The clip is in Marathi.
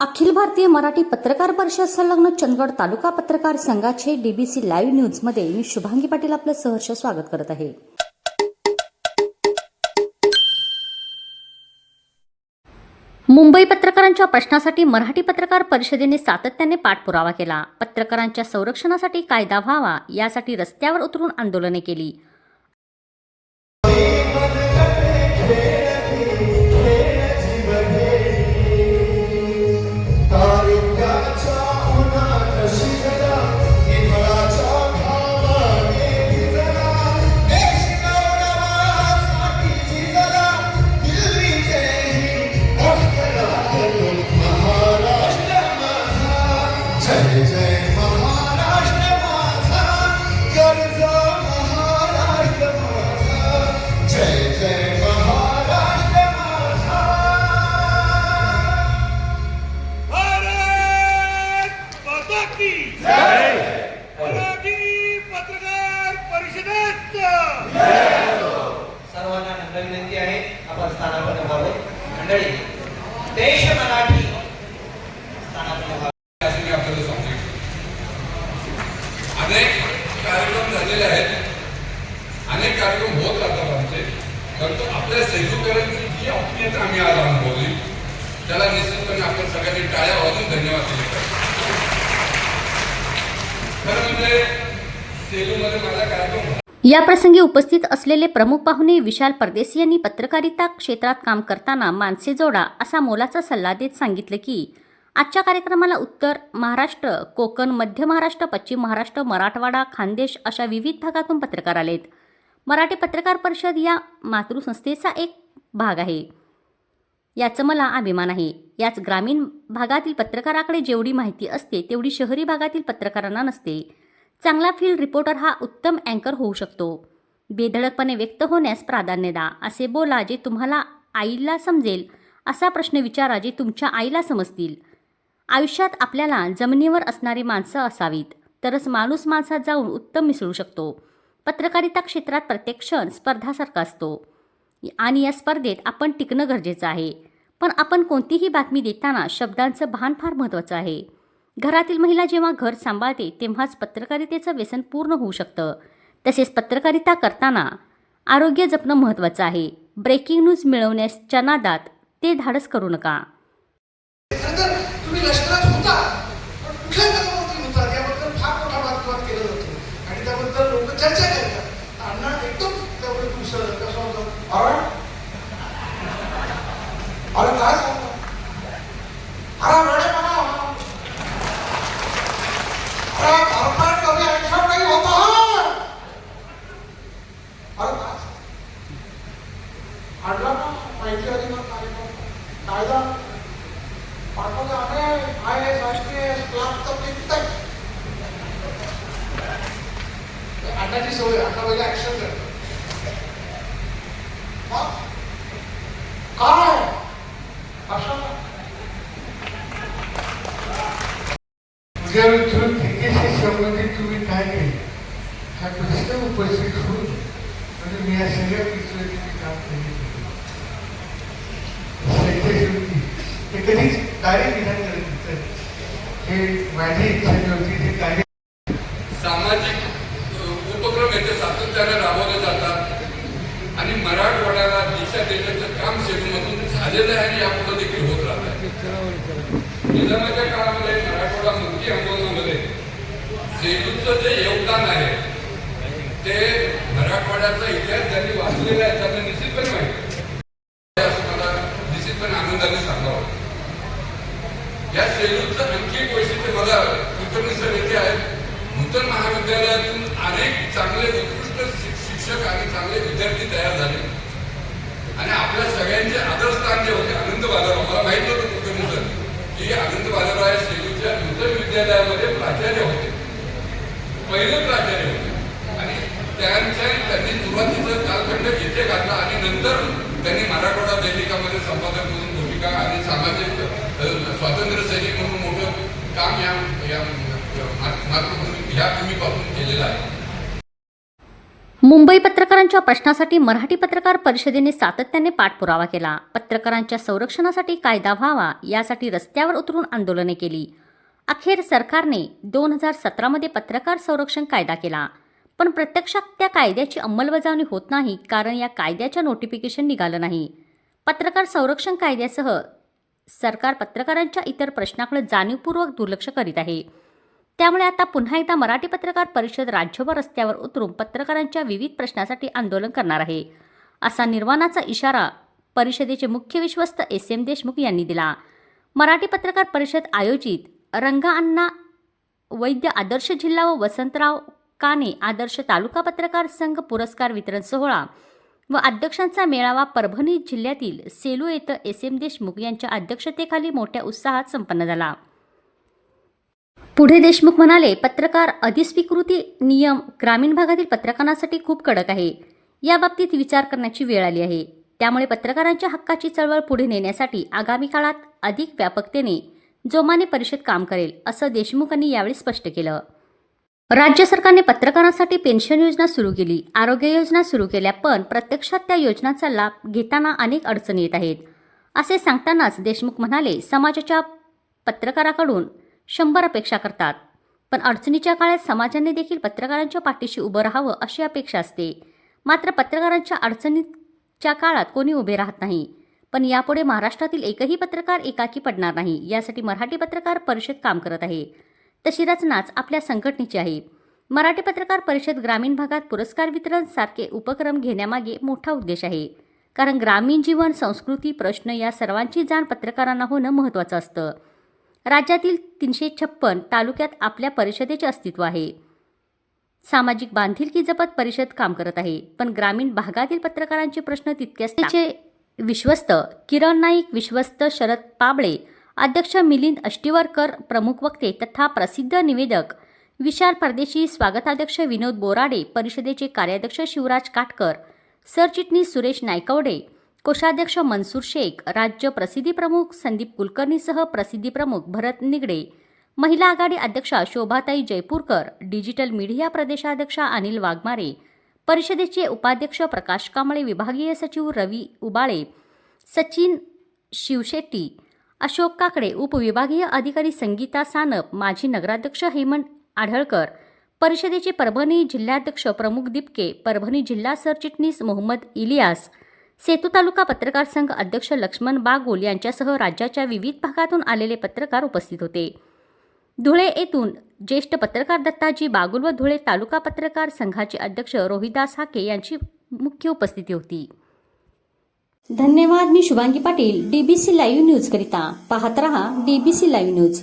अखिल भारतीय मराठी पत्रकार परिषद संलग्न चंदगड तालुका पत्रकार संघाचे डीबीसी लाईव्ह न्यूजमध्ये मी शुभांगी पाटील आपलं सहर्ष स्वागत करत आहे. मुंबई पत्रकारांच्या प्रश्नासाठी मराठी पत्रकार परिषदेने सातत्याने पाठपुरावा केला. पत्रकारांच्या संरक्षणासाठी कायदा व्हावा यासाठी रस्त्यावर उतरून आंदोलने केली. जय जय महाराष्ट्र माझा महाराष्ट्र माझा जय जय महाराष्ट्र माझा भारत माता की जय मराठी पत्रकार परिषदेत सर्वांना विनंती आहे आपण स्थानावर मंडळी देश मराठी स्थानापन्न व्हावं असं मी आपल्याला सांगू इच्छितो. अनेक कार्यक्रम झालेले आहेत अनेक कार्यक्रम होत राहतात आमचे परंतु आपल्या सेलूकरांची जी आत्मीयता आम्ही आज अनुभवली त्याला निश्चितपणे आपण सगळ्यांनी टाळ्या वाजून धन्यवाद दिले पाहिजे खरं म्हणजे सेलूमध्ये माझा याप्रसंगी या प्रसंगी उपस्थित असलेले प्रमुख पाहुणे विशाल परदेसी यांनी पत्रकारिता क्षेत्रात काम करताना माणसे जोडा असा मोलाचा सल्ला देत सांगितलं की आजच्या कार्यक्रमाला उत्तर महाराष्ट्र कोकण मध्य महाराष्ट्र पश्चिम महाराष्ट्र मराठवाडा खानदेश अशा विविध भागातून पत्रकार आलेत. मराठी पत्रकार परिषद या मातृसंस्थेचा एक भाग आहे. याचं मला अभिमान आहे. याच ग्रामीण भागातील पत्रकाराकडे जेवढी माहिती असते तेवढी शहरी भागातील पत्रकारांना नसते. चांगला फील्ड रिपोर्टर हा उत्तम अँकर होऊ शकतो. बेधडकपणे व्यक्त होण्यास प्राधान्य द्या. असे बोला जे तुम्हाला आईला समजेल. असा प्रश्न विचारा जे तुमच्या आईला समजतील. आयुष्यात आपल्याला जमिनीवर असणारी माणसं असावीत. तरच माणूस माणसात जाऊन उत्तम मिसळू शकतो. पत्रकारिता क्षेत्रात प्रत्येक क्षण स्पर्धासारखा असतो. आणि या स्पर्धेत आपण टिकणं गरजेचं आहे. पण आपण कोणतीही बातमी देताना शब्दांचं भान फार महत्त्वाचं आहे. घरातील महिला जेव्हा घर सांभाळते तेव्हाच पत्रकारितेचं व्यसन पूर्ण होऊ शकतं. तसेच पत्रकारिता करताना आरोग्य जपणं महत्त्वाचं आहे. ब्रेकिंग न्यूज मिळवण्याच्या नादात ते धाडस करू नका. अण्णाची सवय अण्णा पहिले ऍक्शन करतो. काय? कशाला जर विचारून त्याच्याशी संबंधित तुम्ही काय केले? हा प्रश्न उपस्थित होऊन म्हणजे मी या सगळ्या विचारांची मी काम केले. ते कधीच कार्य विधान करत हे माझी इच्छा नव्हती ते कार्य सामाजिक अ, उपक्रम येथे सातत्याने राबवले जातात आणि मराठवाड्याला दिशा देण्याचं काम सेलूमधून झालेलं आहे आणि यापुढे देखील होत राहत आहे निजामाच्या काळामध्ये मराठवाडा मुक्ती आंदोलनामध्ये सेलूचं जे योगदान आहे ते मराठवाड्याचा इतिहास ज्यांनी वाचलेला आहे त्यांना निश्चितपणे माहिती असं मला निश्चितपणे आनंदाने सांगावं या सेलूचं आणखी एक वैशिष्ट्य मला कुलकर्णी येथे आहेत. नूतन महाविद्यालयातून अनेक चांगले उत्कृष्ट शिक्षक आणि चांगले विद्यार्थी तयार झाले. आणि आपल्या सगळ्यांचे आदरस्थान जे होते आनंद बाजाराव मला माहीत नव्हतं कुलकर्णी सर की आनंद बाजाराव या सेलूच्या नूतन विद्यालयामध्ये प्राचार्य होते. पहिले प्राचार्य होते. आणि त्यांच्या त्यांनी सुरुवातीचं कालखंड येथे घातला आणि नंतर त्यांनी मराठवाडा दैनिकामध्ये संपादक म्हणून भूमिका आणि सामाजिक स्वातंत्र्य सैनिक म्हणून मोठं काम या या मातृभूमी ह्या भूमीपासून केलेलं आहे. मुंबई पत्रकारांच्या प्रश्नासाठी मराठी पत्रकार परिषदेने सातत्याने पाठपुरावा केला. पत्रकारांच्या संरक्षणासाठी कायदा व्हावा यासाठी रस्त्यावर उतरून आंदोलने केली. अखेर सरकारने दोन हजार सतरामध्ये पत्रकार संरक्षण कायदा केला. पण प्रत्यक्षात त्या कायद्याची अंमलबजावणी होत नाही कारण या कायद्याच्या नोटिफिकेशन निघालं नाही. पत्रकार संरक्षण कायद्यासह सरकार पत्रकारांच्या इतर प्रश्नाकडे जाणीवपूर्वक दुर्लक्ष करीत आहे. त्यामुळे आता पुन्हा एकदा मराठी पत्रकार परिषद राज्यभर रस्त्यावर उतरून पत्रकारांच्या विविध प्रश्नासाठी आंदोलन करणार आहे असा निर्वाणाचा इशारा परिषदेचे मुख्य विश्वस्त एस एम देशमुख यांनी दिला. मराठी पत्रकार परिषद आयोजित रंगाअण्णा वैद्य आदर्श जिल्हा व वसंतराव काने आदर्श तालुका पत्रकार संघ पुरस्कार वितरण सोहळा व अध्यक्षांचा मेळावा परभणी जिल्ह्यातील सेलू येथे एस एम देशमुख यांच्या अध्यक्षतेखाली मोठ्या उत्साहात संपन्न झाला. पुढे देशमुख म्हणाले पत्रकार अधिस्वीकृती नियम ग्रामीण भागातील पत्रकारांसाठी खूप कडक आहे. याबाबतीत विचार करण्याची वेळ आली आहे. त्यामुळे पत्रकारांच्या हक्काची चळवळ पुढे नेण्यासाठी आगामी काळात अधिक व्यापकतेने जोमाने परिषद काम करेल असं देशमुखांनी यावेळी स्पष्ट केलं. राज्य सरकारने पत्रकारांसाठी पेन्शन योजना सुरू केली. आरोग्य योजना सुरू केल्या पण प्रत्यक्षात त्या योजनांचा लाभ घेताना अनेक अडचणी येत आहेत. असे सांगतानाच देशमुख म्हणाले समाजाच्या पत्रकाराकडून शंभर अपेक्षा करतात. पण अडचणीच्या काळात समाजाने देखील पत्रकारांच्या पाठीशी उभं राहावं अशी अपेक्षा असते. मात्र पत्रकारांच्या अडचणीच्या काळात कोणी उभे राहत नाही. पण यापुढे महाराष्ट्रातील एकही पत्रकार एकाकी पडणार नाही. यासाठी मराठी पत्रकार परिषद काम करत आहे. तशी रचनाच आपल्या संघटनेची आहे. मराठी पत्रकार परिषद ग्रामीण भागात पुरस्कार वितरण सारखे उपक्रम घेण्यामागे मोठा उद्देश आहे. कारण ग्रामीण जीवन संस्कृती प्रश्न या सर्वांची जाण पत्रकारांना होणं महत्त्वाचं असतं. राज्यातील तीनशे छप्पन तालुक्यात आपल्या परिषदेचे अस्तित्व आहे. सामाजिक बांधिलकी जपत परिषद काम करत आहे. पण ग्रामीण भागातील पत्रकारांचे प्रश्न तितकेच विश्वस्त किरण नाईक विश्वस्त शरद पाबळे अध्यक्ष मिलिंद अष्टीवरकर प्रमुख वक्ते तथा प्रसिद्ध निवेदक विशाल परदेशी स्वागताध्यक्ष विनोद बोराडे परिषदेचे कार्याध्यक्ष शिवराज काटकर सरचिटणीस सुरेश नायकवडे कोषाध्यक्ष मनसूर शेख राज्य प्रसिद्धी प्रमुख संदीप कुलकर्णीसह प्रसिद्धी प्रमुख भरत निगडे महिला आघाडी अध्यक्षा शोभाताई जयपूरकर डिजिटल मीडिया प्रदेशाध्यक्षा अनिल वाघमारे परिषदेचे उपाध्यक्ष प्रकाश कांबळे विभागीय सचिव रवी उबाळे सचिन शिवशेट्टी अशोक काकडे उपविभागीय अधिकारी संगीता सानप माजी नगराध्यक्ष हेमंत आढळकर परिषदेचे परभणी जिल्हाध्यक्ष प्रमुख दिपके परभणी जिल्हा सरचिटणीस मोहम्मद इलियास सेतू तालुका पत्रकार संघ अध्यक्ष लक्ष्मण बागोल यांच्यासह राज्याच्या विविध भागातून आलेले पत्रकार उपस्थित होते. धुळे येथून ज्येष्ठ पत्रकार दत्ताजी बागुल व धुळे तालुका पत्रकार संघाचे अध्यक्ष रोहिदास हाके यांची मुख्य उपस्थिती होती. धन्यवाद मी Shubhangi Patil DBC live news करिता. पाहत रहा डीबीसी लाईव्ह न्यूज